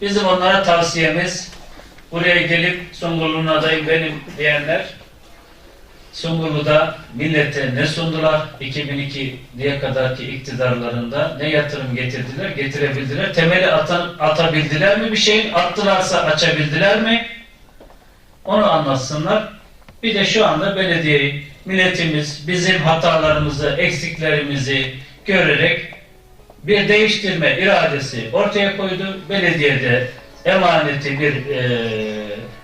Bizim onlara tavsiyemiz buraya gelip Sungurlu'nun adayı benim diyenler Sungurlu'da millete ne sundular? 2002'ye kadarki iktidarlarında ne yatırım getirdiler, getirebildiler? Temeli atan, atabildiler mi bir şeyin? Attılarsa açabildiler mi? Onu anlatsınlar. Bir de şu anda belediyeyi, milletimiz bizim hatalarımızı, eksiklerimizi görerek bir değiştirme iradesi ortaya koydu. Belediyede emaneti bir e,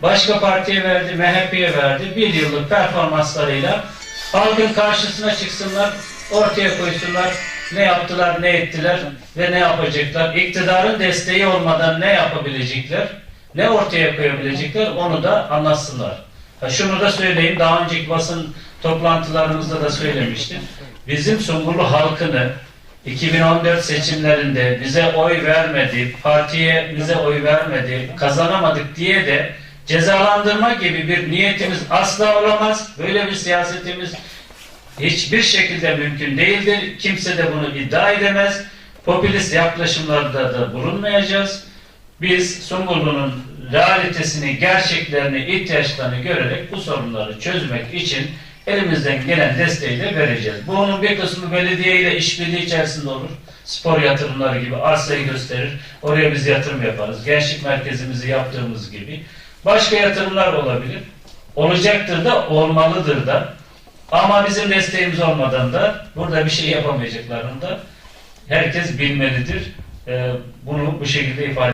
başka partiye verdi, MHP'ye verdi. Bir yıllık performanslarıyla halkın karşısına çıksınlar, ortaya koysunlar. Ne yaptılar, ne ettiler ve ne yapacaklar. İktidarın desteği olmadan ne yapabilecekler, ne ortaya koyabilecekler onu da anlatsınlar. Ha şunu da söyleyeyim, daha önceki basın toplantılarımızda da söylemiştim. Bizim Sungurlu halkını 2014 seçimlerinde bize oy vermedi, partiye bize oy vermedi, kazanamadık diye de cezalandırma gibi bir niyetimiz asla olamaz. Böyle bir siyasetimiz hiçbir şekilde mümkün değildir. Kimse de bunu iddia edemez. Popülist yaklaşımlarda da bulunmayacağız. Biz Sungurlu'nun realitesini, gerçeklerini, ihtiyaçlarını görerek bu sorunları çözmek için elimizden gelen desteği de vereceğiz. Bunun bir kısmı belediye ile işbirliği içerisinde olur. Spor yatırımları gibi arsayı gösterir. Oraya biz yatırım yaparız. Gençlik merkezimizi yaptığımız gibi. Başka yatırımlar olabilir. Olacaktır da, olmalıdır da. Ama bizim desteğimiz olmadan da burada bir şey yapamayacaklarını da herkes bilmelidir. Ee, bunu bu şekilde ifade